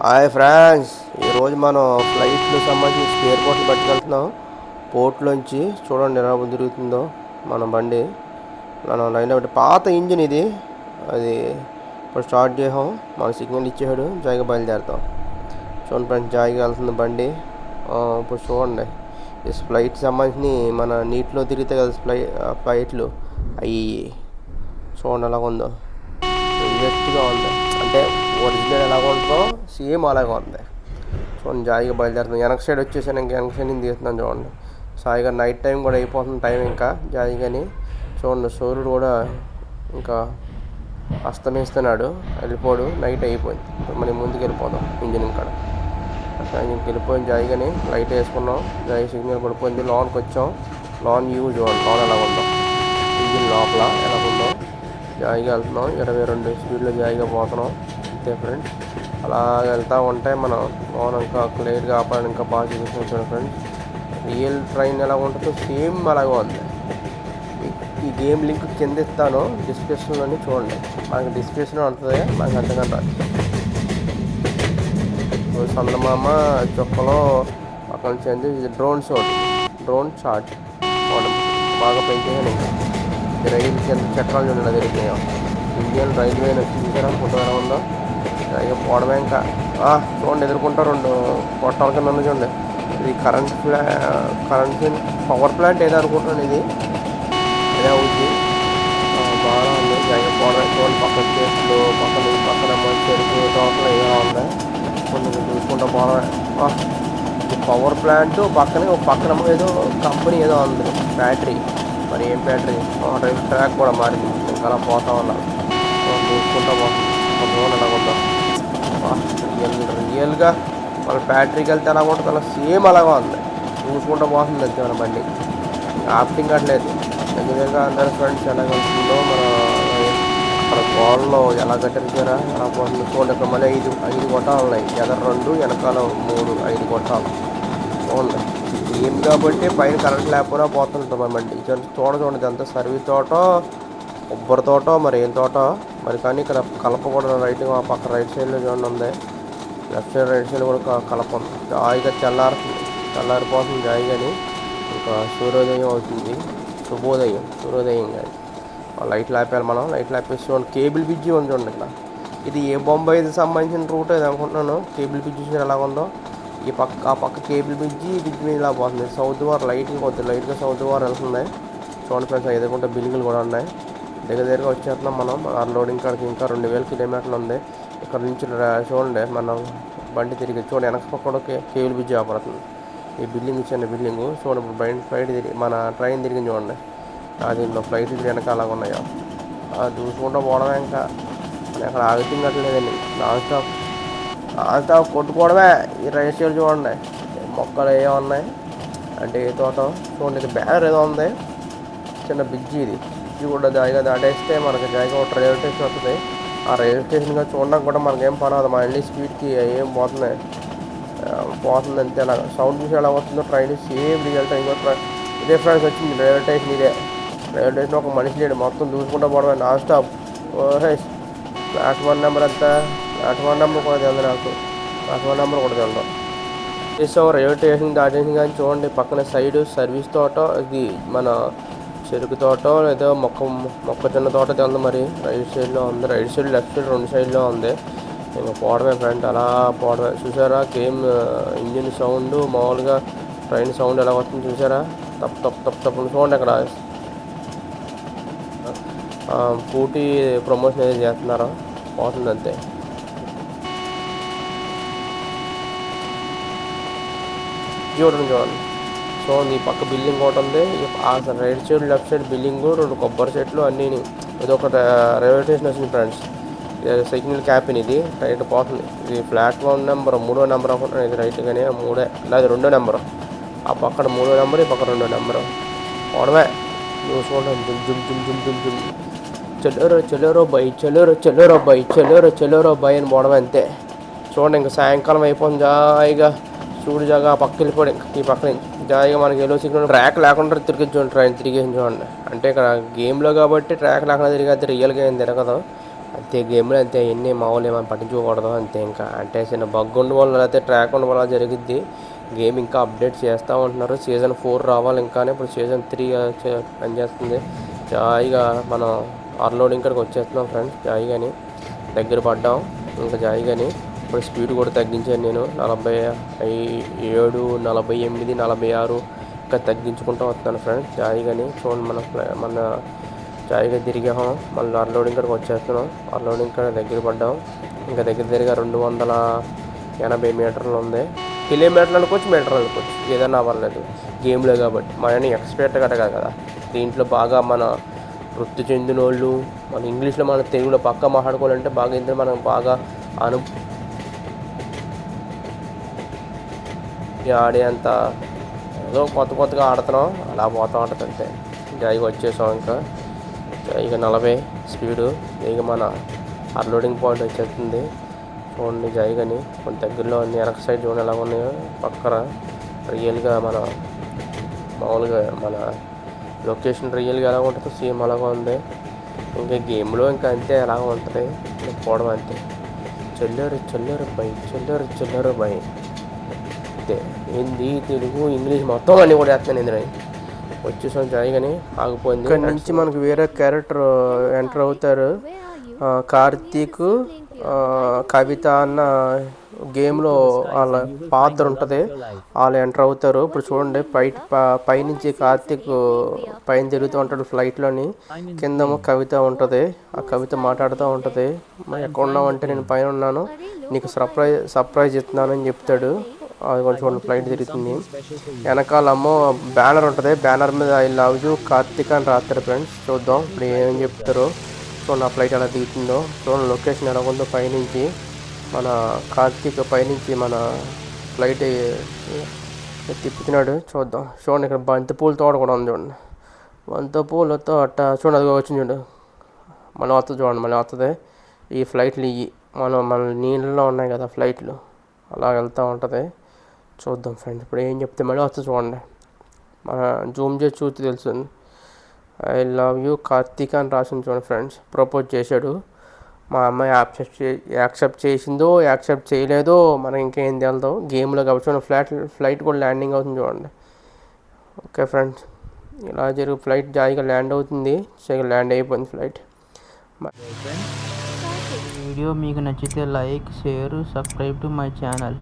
Hi France ఈరోజు మనం ఫ్లైట్లు సంబంధించి స్పేర్ పోర్ట్లు పట్టుకెళ్తున్నాం. పోర్ట్లోంచి చూడండి ఎలా తిరుగుతుందో మన బండి. మనం లైన్ ఒకటి పాత ఇంజిన్ ఇది. అది ఇప్పుడు స్టార్ట్ చేసాం. మన సిగ్నల్ ఇచ్చాడు జాయిగా బయలుదేరుతాం. చూడండి ఫ్రెండ్స్ జాయిగా వెళ్తుంది బండి. ఇప్పుడు చూడండి. ఈ ఫ్లైట్ సంబంధించి మన నీటిలో తిరిగితే కదా ఫ్లై ఫ్లైట్లు. అవి చూడండి ఎలా ఉందో. ఉంది. అంటే ఒరిజినల్ ఎలాగ ఉంటుందో సేమ్ అలాగే ఉంది. చూడండి జాయిగా బయలుదేరుతుంది వెనక సైడ్ వచ్చేసాను ఇంకా వెనక సైడ్ నేను తీస్తున్నాను చూడండి. సాయిగా నైట్ టైం కూడా అయిపోతుంది టైం ఇంకా జాయిగాని. చూడండి సూర్యుడు కూడా ఇంకా అస్తమిస్తున్నాడు. వెళ్ళిపోడు నైట్ అయిపోయింది. ఇప్పుడు మనం ముందుకు వెళ్ళిపోదాం ఇంజిన్ ఇక్కడ ఇంక వెళ్ళిపోయింది జాయిగాని. లైట్ వేసుకున్నాం. జాయి సిగ్నల్ పడిపోయింది. లోన్కి వచ్చాం. లోన్ యూ చూడండి లోన్ ఎలా ఉందో. ఇంజిన్ లోపల ఎలా ఉందో. జాయిగా వెళ్తున్నాం. ఇరవై రెండు స్పీడ్లో జాయిగా పోతున్నాం. అంతే ఫ్రెండ్స్ అలా వెళ్తూ ఉంటే మనం లోన్ ఇంకా క్లియర్గా ఆపాలని ఇంకా బాగా చూపించవచ్చు ఫ్రెండ్స్ రియల్ ట్రైన్ ఎలా ఉంటుందో సేమ్ అలాగే ఉంది. ఈ- గేమ్ లింక్ కింద ఇస్తాను డిస్క్రిప్షన్లోని చూడండి. మనకి డిస్క్రిప్షన్ ఉంటుంది మనకి అంతకంట చందమామ చొక్కలో అక్కడ నుంచి అంది డ్రోన్ షాట్ డ్రోన్ షాట్ బాగా పెంచేసాను ఇంకా. రైలు కింద చక్రాలు చూడండి అది ఇండియన్ రైల్వే చూసారా? ఫోటో ఎలా ఉందో? ఇక పోవడమే ఇంకా. చూడండి ఎదుర్కొంటా రెండు కొట్టాల కింద ఉంది చూడండి. ఇది కరెంట్ ప్లా కరెంట్ పవర్ ప్లాంట్ ఏదో అనుకుంటున్నాను ఇది. అదే అవుద్ది. బాగా ఉంది. జాయిగా పోవడం చూడండి పక్కన చెట్లు పక్కన పక్కన చెరుకు తోటలు ఏదో ఉన్నాయి. కొన్ని చూసుకుంటా పోవడమే. ఈ పవర్ ప్లాంట్ పక్కనే ఒక పక్కన ఏదో కంపెనీ ఏదో ఉంది. బ్యాటరీ మరి ఏం బ్యాటరీ రైల్ ట్రాక్ కూడా మారింది. ఇంకా అలా పోతా ఉన్నారు చూసుకుంటా పోతుంది కొంచెం ఎలా రియల్ రియల్గా వాళ్ళ ఫ్యాక్టరీకి వెళ్తే ఎలా ఉంటుంది అలా సేమ్ అలాగా ఉంది. చూసుకుంటూ పోతుంది అంతే మన బండి. ఆప్టింగ్ అట్లేదు దగ్గర అందరు ఫ్రెండ్స్ ఎలా వెళ్తుందో మన మన గోడలో ఎలా కట్టించారా ఎలా పోతుంది చూడండి. ఇక్కడ మళ్ళీ ఐదు ఐదు గొట్టాలు ఉన్నాయి. ఎదర రెండు వెనకాల మూడు ఐదు గొట్టాలు. చూడండి. ఏం కాబట్టి పైన కరెంట్ లేకపోయినా పోతుంటాం మన బండి. చూడండి చూడ చూడండి. ఇదంతా సర్వీస్ తోట కొబ్బరి తోట మరి ఏం తోట? మరి కానీ ఇక్కడ కలప కూడా రైట్ ఆ పక్క రైట్ సైడ్లో చూడండి ఉంది. లెఫ్ట్ సైడ్ రైట్ సైడ్ కూడా కలప. ఉంది హాయిగా తెల్లారుతుంది తెల్లారిపోతుంది హాయిగాని ఇంకా సూర్యోదయం అవుతుంది. శుభోదయం సూర్యోదయం కానీ లైట్లు ఆపేయాలి మనం. లైట్లు ఆపేసి చూడండి. కేబుల్ బ్రిడ్జి ఉంది చూడండి ఇక్కడ. ఇది ఏ బొంబాయికి సంబంధించిన రూట్ ఇది అనుకుంటున్నాను. కేబుల్ బ్రిడ్జి చూసి ఎలా ఉందో. ఈ పక్క ఆ పక్క కేబుల్ బ్రిడ్జి బ్రిడ్జ్ మీద ఇలా పోతుంది. సౌత్ వార్ లైట్గా పోతుంది లైట్గా సౌత్ వార్ వెళ్తుంది. చూడండి ఫ్రెండ్స్ ఎదుర్కొంటే బిల్డింగ్లు కూడా ఉన్నాయి. దగ్గరగా వచ్చేస్తున్నాం మనం. ఆ లోడింగ్ కాడికి ఇంకా రెండు వేల కిలోమీటర్లు ఉంది. ఇక్కడ నుంచి రా- చూడండి మనం బండి తిరిగి చూడండి వెనక పక్క కూడా కేబుల్ బ్రిడ్జ్ ఆపడుతుంది. ఈ బిల్డింగ్ ఇచ్చిన బిల్డింగ్. చూడండి ఇప్పుడు బయట ఫ్లైట్ తిరిగి మన ట్రైన్ తిరిగి చూడండి. అది దీంట్లో ఫ్లైట్ వెనక అలాగ ఉన్నాయో? అది చూసుకుంటూ పోవడమే ఇంకా. అక్కడ ఆగుతుందట్లేదండి నాన్ స్టాప్ నాన్ స్టాప్ కొట్టుకోవడమే. ఈ రైస్ సైడ్ చూడండి మొక్కలు ఏమో ఉన్నాయి. అంటే ఏ తోట చూడండి ఇది బ్యానర్ ఏదో ఉంది. చిన్న బ్రిడ్జి ఇది. బ్రిడ్జి కూడా జాయిగా దాటేస్తే మనకి జాయిగా ఒక రైల్వే స్టేషన్ వస్తుంది. ఆ రైల్వే స్టేషన్గా చూడడానికి కూడా మనకేం పని అవదు మన వెళ్ళి స్పీడ్కి ఏం పోతున్నాయి పోతుంది అంతే అలా. సౌండ్ చూసి ఎలా వస్తుందో ట్రైన్ సేమ్ రిజల్ట్ ఇంకో ఇదే ఫ్రెండ్స్ వచ్చింది రైల్వే స్టేషన్ ఇదే. రైల్వే స్టేషన్ ఒక మనిషి లేడు. మొత్తం చూసుకుంటూ పోవడమే నాన్ స్టాప్. ఓహే ప్లాట్ఫామ్ నెంబర్ ఎంత? ప్లాట్ఫామ్ నెంబర్ కూడా తెలియదు నాకు. ప్లాట్ఫామ్ నెంబర్ కూడా తెలియదు చేసాం రైల్వే స్టేషన్ దాటేసి కానీ చూడండి పక్కన సైడ్ సర్వీస్ తోట ఇది మన చెరుకు తోట లేదా మొక్క మొక్కజొన్న తోట తెలియదు మరి. రైట్ సైడ్లో ఉంది. రైట్ సైడ్ లెఫ్ట్ సైడ్ రెండు సైడ్లో ఉంది. ఇంకా పోవడమే ఫ్రంట్ అలా పోవడమే. చూసారా? గేమ్ ఇంజిన్ సౌండ్ మామూలుగా ట్రైన్ సౌండ్ ఎలా వస్తుంది చూసారా? తప్పు తప్పు తప్పు తప్పు చూడండి అక్కడ పూటీ ప్రమోషన్ ఏదో చేస్తున్నారు? పోతుంది అంతే. చూడండి చూడండి. సో ఈ పక్క బిల్డింగ్ ఒకటి ఉంది. ఆ right side left side building రెండు కొబ్బరి చెట్లు అన్నీ ఇది ఒక రైల్వే స్టేషన్ వచ్చింది ఫ్రెండ్స్. సిగ్నల్ క్యాపిన్ ఇది రైట్ పోతుంది. ఇది ప్లాట్ఫామ్ నెంబర్ మూడో నెంబర్ అనుకుంటున్నాను ఇది రైట్ కానీ మూడే. లేదు రెండో నెంబర్. ఆ పక్కన మూడో నెంబర్ ఈ పక్క రెండో నెంబర్. పోవడమే చూసుకోండి జుమ్ జుమ్ జుమ్ జుమ్ జుమ్ జుమ్. చెల్లరో చెల్లరో బై చెల్లరో చెల్లరో బై చెల్లరో చెల్లరో బై అని పోవడమే అంతే. చూడండి ఇంకా సాయంకాలం అయిపోయింది జాయిగా. చూడు జాగా ఆ పక్క వెళ్ళిపోయాడు. ఈ పక్క నుంచి జాయిగా మనకి ఎల్లో సిగ్నల్ ట్రాక్ లేకుండా తిరిగి చూడండి ట్రైన్ తిరిగేసి చూడండి అంటే ఇక్కడ గేమ్లో కాబట్టి ట్రాక్ లేకుండా తిరిగి రియల్గా ఏం తిరగదు. అంతే గేమ్లో అంతే ఎన్ని మామూలు ఏమైనా పట్టించుకోకూడదు అంతే ఇంకా. అంటే చిన్న బగ్ ఉండి వల్ల లేకపోతే ట్రాక్ ఉండి వల్ల జరిగిద్ది. గేమ్ ఇంకా అప్డేట్ చేస్తూ ఉంటున్నారు. సీజన్ ఫోర్ రావాలి ఇంకా ఇప్పుడు సీజన్ త్రీ పనిచేస్తుంది జాయిగా మనం అర్లోడింగ్ ఇక్కడికి వచ్చేస్తున్నాం ఫ్రెండ్స్ జాయిగాని. దగ్గర పడ్డాం. ఇంకా జాయిగాని. ఇప్పుడు స్పీడ్ కూడా తగ్గించాను నేను. నలభై ఐ- ఏడు నలభై ఎనిమిది నలభై ఆరు ఇంకా తగ్గించుకుంటూ వస్తున్నాను ఫ్రెండ్స్ జాయిగాని చూడండి మన మన జాయిగా తిరిగాము. మళ్ళీ అన్లోడింగ్ కాడికి వచ్చేస్తున్నాం. అన్లోడింగ్ కాడ దగ్గర పడ్డాం. ఇంకా దగ్గర దగ్గరగా రెండు వందల ఎనభై మీటర్లు ఉంది. కిలోమీటర్లు అనుకోవచ్చు మీటర్లు అనుకోవచ్చు ఏదైనా అవ్వలేదు గేమ్లో కాబట్టి. మన ఎక్స్పర్ట్ కట కదా దీంట్లో బాగా మన వృత్తి చెందిన వాళ్ళు మన ఇంగ్లీష్లో మన తెలుగులో పక్క మాట్లాడుకోవాలంటే బాగా ఇందులో మనం బాగా అను ఆడేంత ఏదో కొత్త కొత్తగా ఆడుతున్నాం. అలా పోతూ ఉంటుంది అంతే. జాయిగా వచ్చేసాం ఇంకా. ఇక నలభై స్పీడు ఇక మన అన్లోడింగ్ పాయింట్ వచ్చేస్తుంది. చూడండి జాయిగాని కొన్ని దగ్గరలో ఉంది వెనక సైడ్ చూడండి ఎలా ఉన్నాయో పక్కన రియల్గా మన మామూలుగా మన లొకేషన్ రియల్గా ఎలా ఉంటుందో సేమ్ అలాగా ఉంది. ఇంకా గేమ్లో ఇంకా అంతే ఎలాగ ఉంటుంది. పోవడం అంతే. చెల్లరు చెల్లరు బై చెల్లరు చెల్లరు బై. అంతే హిందీ తెలుగు ఇంగ్లీష్ మొత్తం అన్నీ కూడా వేస్తాను ఇందులో. వచ్చేసాం జాయిగాని ఆగిపోయింది. ఇక్కడ నుంచి మనకు వేరే క్యారెక్టర్ ఎంటర్ అవుతారు. కార్తీక్ కవిత అన్న గేమ్లో వాళ్ళ పాత్ర ఉంటుంది. వాళ్ళు ఎంటర్ అవుతారు. ఇప్పుడు చూడండి పై పైనుంచి కార్తీక్ పైన తిరుగుతూ ఉంటాడు ఫ్లైట్లోని కిందేమో కవిత ఉంటుంది. ఆ కవిత మాట్లాడుతూ ఉంటుంది. ఎక్కడ ఉన్నావు? అంటే నేను పైన ఉన్నాను. నీకు సర్ప్రైజ్ సర్ప్రైజ్ ఇస్తున్నాను అని చెప్తాడు. చూడండి ఫ్లైట్ తిరుగుతుంది వెనకాలమ్మో బ్యానర్ ఉంటుంది. బ్యానర్ మీద ఐ లవ్ యూ కార్తీక్ అని రాస్తారు ఫ్రెండ్స్. చూద్దాం ఇప్పుడు ఏం చెప్తారో. చూడండి ఆ ఫ్లైట్ ఎలా దిగుతుందో. చూడండి లొకేషన్ ఎలా ఉందో పైనుంచి మన కార్తీక్ పైనుంచి మన ఫ్లైట్ తిప్పుతున్నాడు. చూద్దాం. చూడండి ఇక్కడ బంతి పూల తోట కూడా ఉంది చూడండి. బంతి పూలతో అట్ట చూడండి అది వచ్చింది చూడు. మళ్ళీ వస్తుంది చూడండి మళ్ళీ వస్తుంది ఈ ఫ్లైట్లు ఇవి. మనం మన నీళ్ళలో ఉన్నాయి కదా ఫ్లైట్లు అలా వెళ్తూ ఉంటుంది. చూద్దాం ఫ్రెండ్స్. ఇప్పుడు ఏం చెప్తే మళ్ళీ వస్తుంది చూడండి. మన జూమ్ చేసి చూస్తే తెలుస్తుంది. ఐ లవ్ యూ కార్తీక్ అని రాసింది చూడండి ఫ్రెండ్స్. ప్రపోజ్ చేశాడు. మా అమ్మాయి యాక్సెప్ట్ చే యాక్సెప్ట్ చేసిందో యాక్సెప్ట్ చేయలేదో మనం ఇంకేం తెలుదో. గేమ్లో కాబట్టి చూడండి ఫ్లైట్ ఫ్లైట్ కూడా ల్యాండింగ్ అవుతుంది చూడండి. Okay friends. ఇలా జరుగు ఫ్లైట్ జాయిగా ల్యాండ్ అవుతుంది. సరిగ్గా ల్యాండ్ అయిపోయింది ఫ్లైట్. వీడియో మీకు నచ్చితే like share subscribe to my channel.